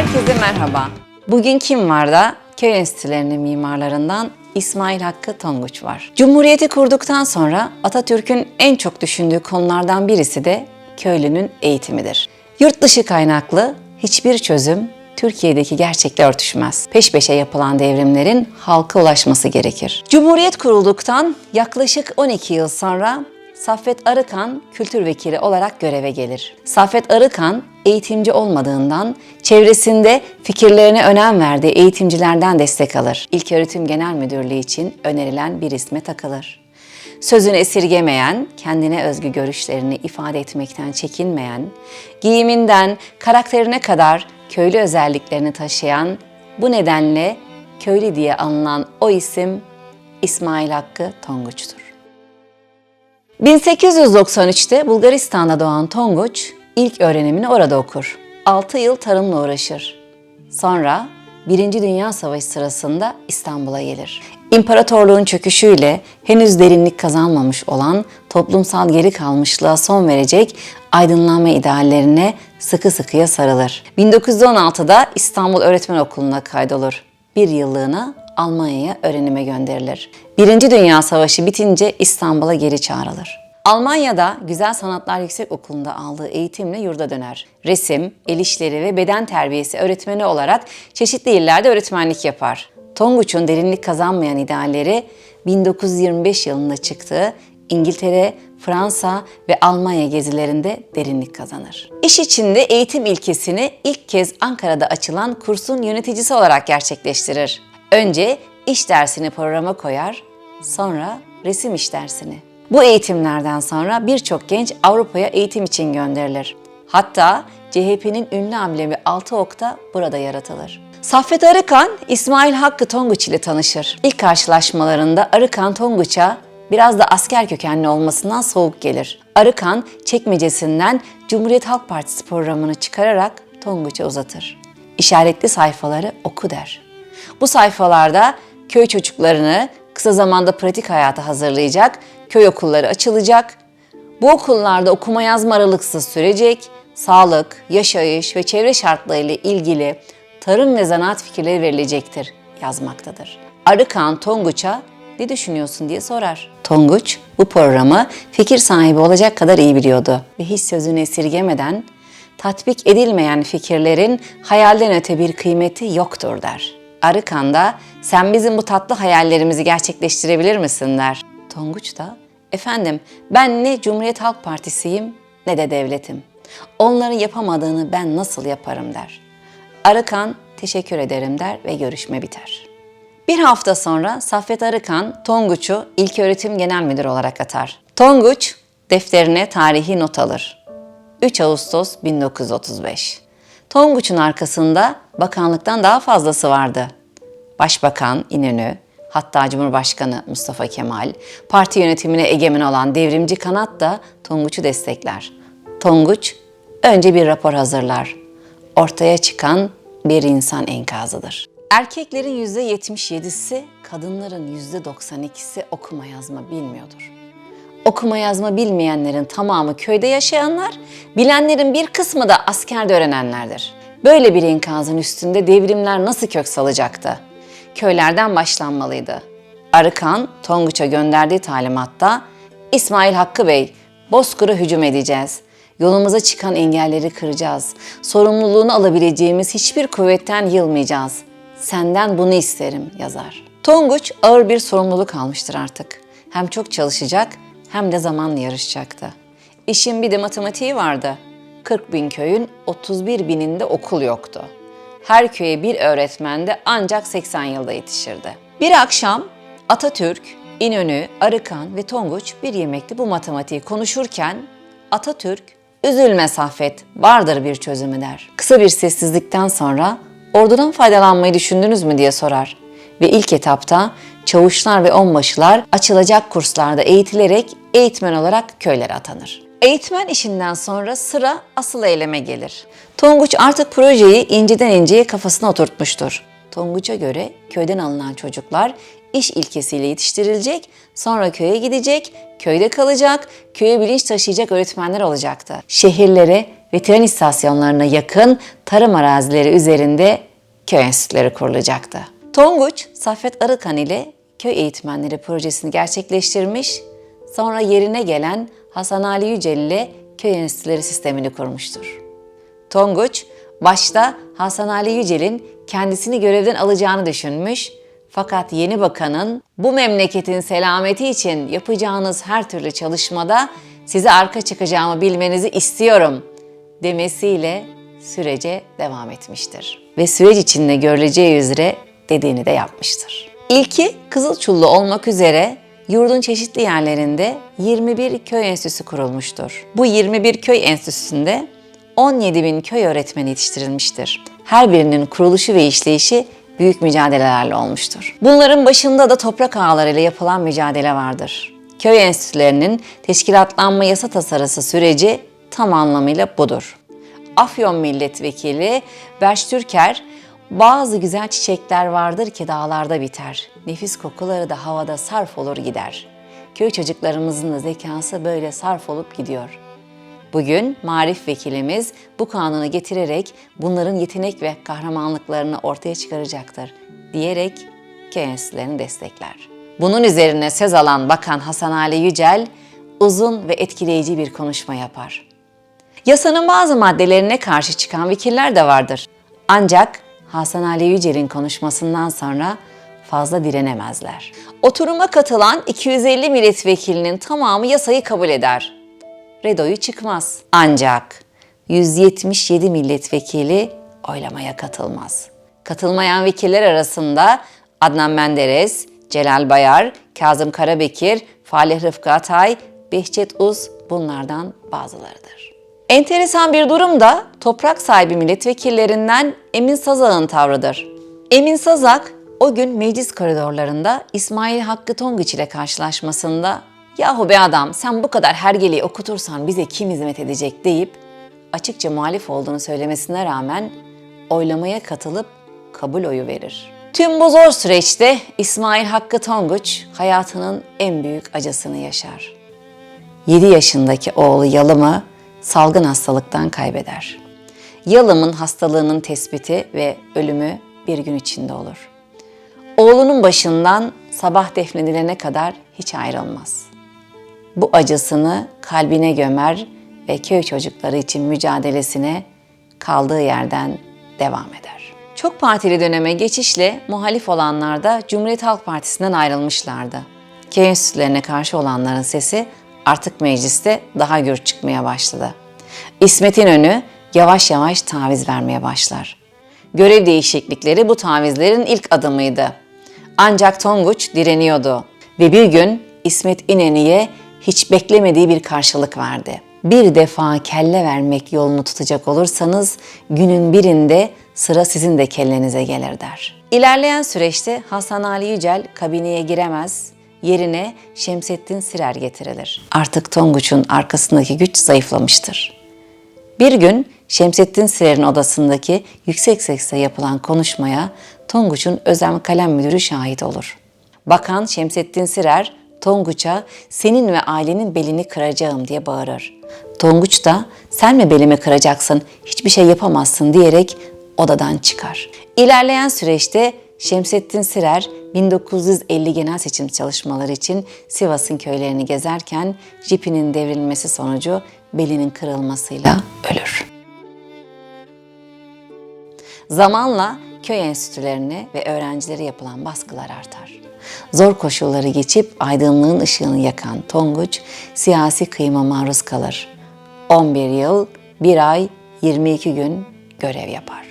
Herkese merhaba. Bugün kim var da köy enstitülerinin mimarlarından İsmail Hakkı Tonguç var. Cumhuriyeti kurduktan sonra Atatürk'ün en çok düşündüğü konulardan birisi de köylünün eğitimidir. Yurt dışı kaynaklı hiçbir çözüm Türkiye'deki gerçekle örtüşmez. Peş peşe yapılan devrimlerin halka ulaşması gerekir. Cumhuriyet kurulduktan yaklaşık 12 yıl sonra Saffet Arıkan kültür vekili olarak göreve gelir. Saffet Arıkan eğitimci olmadığından çevresinde fikirlerine önem verdiği eğitimcilerden destek alır. İlköğretim Genel Müdürlüğü için önerilen bir isme takılır. Sözünü esirgemeyen, kendine özgü görüşlerini ifade etmekten çekinmeyen, giyiminden karakterine kadar köylü özelliklerini taşıyan, bu nedenle köylü diye anılan o isim İsmail Hakkı Tonguç'tur. 1893'te Bulgaristan'da doğan Tonguç ilk öğrenimini orada okur. 6 yıl tarımla uğraşır. Sonra Birinci Dünya Savaşı sırasında İstanbul'a gelir. İmparatorluğun çöküşüyle henüz derinlik kazanmamış olan toplumsal geri kalmışlığa son verecek aydınlanma ideallerine sıkı sıkıya sarılır. 1916'da İstanbul Öğretmen Okulu'na kaydolur. Bir yıllığına Almanya'ya öğrenime gönderilir. Birinci Dünya Savaşı bitince İstanbul'a geri çağrılır. Almanya'da Güzel Sanatlar Yüksek Okulu'nda aldığı eğitimle yurda döner. Resim, el işleri ve beden terbiyesi öğretmeni olarak çeşitli illerde öğretmenlik yapar. Tonguç'un derinlik kazanmayan idealleri 1925 yılında çıktığı İngiltere, Fransa ve Almanya gezilerinde derinlik kazanır. İş içinde eğitim ilkesini ilk kez Ankara'da açılan kursun yöneticisi olarak gerçekleştirir. Önce iş dersini programa koyar, sonra resim iş dersini. Bu eğitimlerden sonra birçok genç Avrupa'ya eğitim için gönderilir. Hatta CHP'nin ünlü amblemi Altı Ok'ta burada yaratılır. Saffet Arıkan, İsmail Hakkı Tonguç ile tanışır. İlk karşılaşmalarında Arıkan Tonguç'a biraz da asker kökenli olmasından soğuk gelir. Arıkan çekmecesinden Cumhuriyet Halk Partisi programını çıkararak Tonguç'a uzatır. İşaretli sayfaları oku der. Bu sayfalarda köy çocuklarını kısa zamanda pratik hayata hazırlayacak, köy okulları açılacak. Bu okullarda okuma yazma aralıksız sürecek, sağlık, yaşayış ve çevre şartlarıyla ilgili tarım ve zanaat fikirleri verilecektir yazmaktadır. Arıkan Tonguç'a ne düşünüyorsun diye sorar. Tonguç bu programı fikir sahibi olacak kadar iyi biliyordu ve hiç sözünü esirgemeden tatbik edilmeyen fikirlerin hayalden öte bir kıymeti yoktur der. Arıkan da sen bizim bu tatlı hayallerimizi gerçekleştirebilir misin der. Tonguç da efendim ben ne Cumhuriyet Halk Partisi'yim ne de devletim. Onların yapamadığını ben nasıl yaparım der. Arıkan teşekkür ederim der ve görüşme biter. Bir hafta sonra Saffet Arıkan Tonguç'u İlköğretim Genel Müdürü olarak atar. Tonguç defterine tarihi not alır. 3 Ağustos 1935. Tonguç'un arkasında bakanlıktan daha fazlası vardı. Başbakan İnönü, hatta Cumhurbaşkanı Mustafa Kemal, parti yönetimine egemen olan devrimci kanat da Tonguç'u destekler. Tonguç önce bir rapor hazırlar. Ortaya çıkan bir insan enkazıdır. Erkeklerin %77'si, kadınların %92'si okuma yazma bilmiyordur. Okuma yazma bilmeyenlerin tamamı köyde yaşayanlar, bilenlerin bir kısmı da askerde öğrenenlerdir. Böyle bir enkazın üstünde devrimler nasıl kök salacaktı? Köylerden başlanmalıydı. Arıkan, Tonguç'a gönderdiği talimatta, İsmail Hakkı Bey, Bozkır'a hücum edeceğiz. Yolumuza çıkan engelleri kıracağız. Sorumluluğunu alabileceğimiz hiçbir kuvvetten yılmayacağız. Senden bunu isterim yazar. Tonguç ağır bir sorumluluk almıştır artık. Hem çok çalışacak hem de zamanla yarışacaktı. İşin bir de matematiği vardı. 40 bin köyün 31 bininde okul yoktu. Her köye bir öğretmen de ancak 80 yılda yetişirdi. Bir akşam Atatürk, İnönü, Arıkan ve Tonguç bir yemekte bu matematiği konuşurken Atatürk, üzülme Saffet, vardır bir çözümü der. Kısa bir sessizlikten sonra ordudan faydalanmayı düşündünüz mü diye sorar. Ve ilk etapta çavuşlar ve onbaşılar açılacak kurslarda eğitilerek eğitmen olarak köylere atanır. Eğitmen işinden sonra sıra asıl eyleme gelir. Tonguç artık projeyi inceden inceye kafasına oturtmuştur. Tonguç'a göre köyden alınan çocuklar iş ilkesiyle yetiştirilecek, sonra köye gidecek, köyde kalacak, köye bilinç taşıyacak öğretmenler olacaktı. Şehirlere ve tren istasyonlarına yakın tarım arazileri üzerinde köy enstitüleri kurulacaktı. Tonguç, Saffet Arıkan ile köy eğitmenleri projesini gerçekleştirmiş, sonra yerine gelen Hasan Ali Yücel ile köy enstitüleri sistemini kurmuştur. Tonguç, başta Hasan Ali Yücel'in kendisini görevden alacağını düşünmüş fakat yeni bakanın bu memleketin selameti için yapacağınız her türlü çalışmada size arka çıkacağımı bilmenizi istiyorum demesiyle sürece devam etmiştir. Ve süreç içinde görüleceği üzere dediğini de yapmıştır. İlki Kızılçullu olmak üzere yurdun çeşitli yerlerinde 21 köy enstitüsü kurulmuştur. Bu 21 köy enstitüsünde 17 bin köy öğretmeni yetiştirilmiştir. Her birinin kuruluşu ve işleyişi büyük mücadelelerle olmuştur. Bunların başında da toprak ağlarıyla yapılan mücadele vardır. Köy enstitülerinin teşkilatlanma yasa tasarısı süreci tam anlamıyla budur. Afyon Milletvekili Berç Türker, bazı güzel çiçekler vardır ki dağlarda biter. Nefis kokuları da havada sarf olur gider. Köy çocuklarımızın da zekası böyle sarf olup gidiyor. Bugün Marif Vekilimiz bu kanunu getirerek bunların yetenek ve kahramanlıklarını ortaya çıkaracaktır diyerek köy enstitülerini destekler. Bunun üzerine söz alan Bakan Hasan Ali Yücel uzun ve etkileyici bir konuşma yapar. Yasanın bazı maddelerine karşı çıkan vekiller de vardır. Ancak Hasan Ali Yücel'in konuşmasından sonra fazla direnemezler. Oturuma katılan 250 milletvekilinin tamamı yasayı kabul eder. Redoyu çıkmaz. Ancak 177 milletvekili oylamaya katılmaz. Katılmayan vekiller arasında Adnan Menderes, Celal Bayar, Kazım Karabekir, Falih Rıfkı Atay, Behçet Uz bunlardan bazılarıdır. Enteresan bir durum da toprak sahibi milletvekillerinden Emin Sazak'ın tavrıdır. Emin Sazak o gün meclis koridorlarında İsmail Hakkı Tonguç ile karşılaşmasında Yahu be adam sen bu kadar hergeleyi okutursan bize kim hizmet edecek deyip açıkça muhalif olduğunu söylemesine rağmen oylamaya katılıp kabul oyu verir. Tüm bu zor süreçte İsmail Hakkı Tonguç hayatının en büyük acısını yaşar. 7 yaşındaki oğlu Yalım'ı salgın hastalıktan kaybeder. Yalım'ın hastalığının tespiti ve ölümü bir gün içinde olur. Oğlunun başından sabah defnedilene kadar hiç ayrılmaz. Bu acısını kalbine gömer ve köy çocukları için mücadelesine kaldığı yerden devam eder. Çok partili döneme geçişle muhalif olanlar da Cumhuriyet Halk Partisi'nden ayrılmışlardı. Köy enstitülerine karşı olanların sesi artık mecliste daha gür çıkmaya başladı. İsmet İnönü yavaş yavaş taviz vermeye başlar. Görev değişiklikleri bu tavizlerin ilk adımıydı. Ancak Tonguç direniyordu ve bir gün İsmet İnönü'ye hiç beklemediği bir karşılık verdi. Bir defa kelle vermek yolunu tutacak olursanız günün birinde sıra sizin de kellenize gelir der. İlerleyen süreçte Hasan Ali Yücel kabineye giremez, yerine Şemsettin Sirer getirilir. Artık Tonguç'un arkasındaki güç zayıflamıştır. Bir gün Şemsettin Sirer'in odasındaki yüksek sesle yapılan konuşmaya Tonguç'un Özlem Kalem Müdürü şahit olur. Bakan Şemsettin Sirer, Tonguç'a senin ve ailenin belini kıracağım diye bağırır. Tonguç da sen mi belimi kıracaksın, hiçbir şey yapamazsın diyerek odadan çıkar. İlerleyen süreçte Şemsettin Sirer 1950 genel seçim çalışmaları için Sivas'ın köylerini gezerken jipinin devrilmesi sonucu belinin kırılmasıyla ölür. Zamanla köy enstitülerine ve öğrencilere yapılan baskılar artar. Zor koşulları geçip aydınlığın ışığını yakan Tonguç siyasi kıyıma maruz kalır. 11 yıl, 1 ay, 22 gün görev yapar.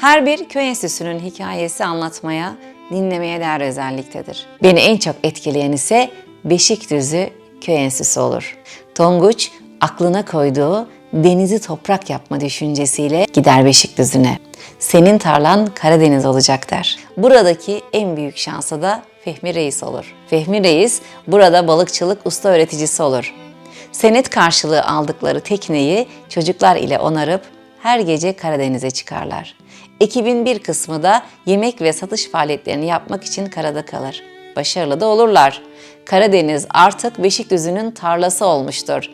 Her bir köy enstitüsünün hikayesi anlatmaya, dinlemeye değer özelliktedir. Beni en çok etkileyen ise Beşikdüzü Köy Enstitüsü olur. Tonguç aklına koyduğu denizi toprak yapma düşüncesiyle gider Beşikdüzü'ne. Senin tarlan Karadeniz olacak der. Buradaki en büyük şansı da Fehmi Reis olur. Fehmi Reis burada balıkçılık usta öğreticisi olur. Senet karşılığı aldıkları tekneyi çocuklar ile onarıp her gece Karadeniz'e çıkarlar. Ekibin bir kısmı da yemek ve satış faaliyetlerini yapmak için karada kalır. Başarılı da olurlar. Karadeniz artık Beşikdüzü'nün tarlası olmuştur.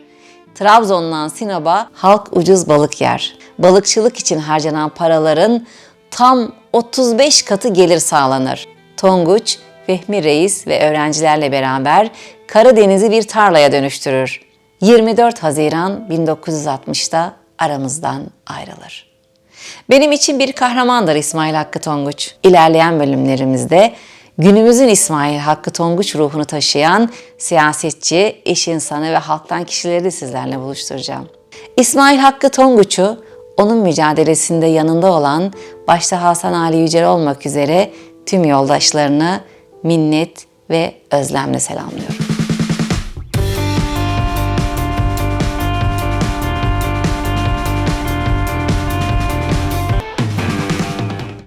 Trabzon'dan Sinop'a halk ucuz balık yer. Balıkçılık için harcanan paraların tam 35 katı gelir sağlanır. Tonguç, Fehmi Reis ve öğrencilerle beraber Karadeniz'i bir tarlaya dönüştürür. 24 Haziran 1960'da aramızdan ayrılır. Benim için bir kahramandır İsmail Hakkı Tonguç. İlerleyen bölümlerimizde günümüzün İsmail Hakkı Tonguç ruhunu taşıyan siyasetçi, iş insanı ve halktan kişileri sizlerle buluşturacağım. İsmail Hakkı Tonguç'u onun mücadelesinde yanında olan başta Hasan Ali Yücel olmak üzere tüm yoldaşlarını minnet ve özlemle selamlıyorum.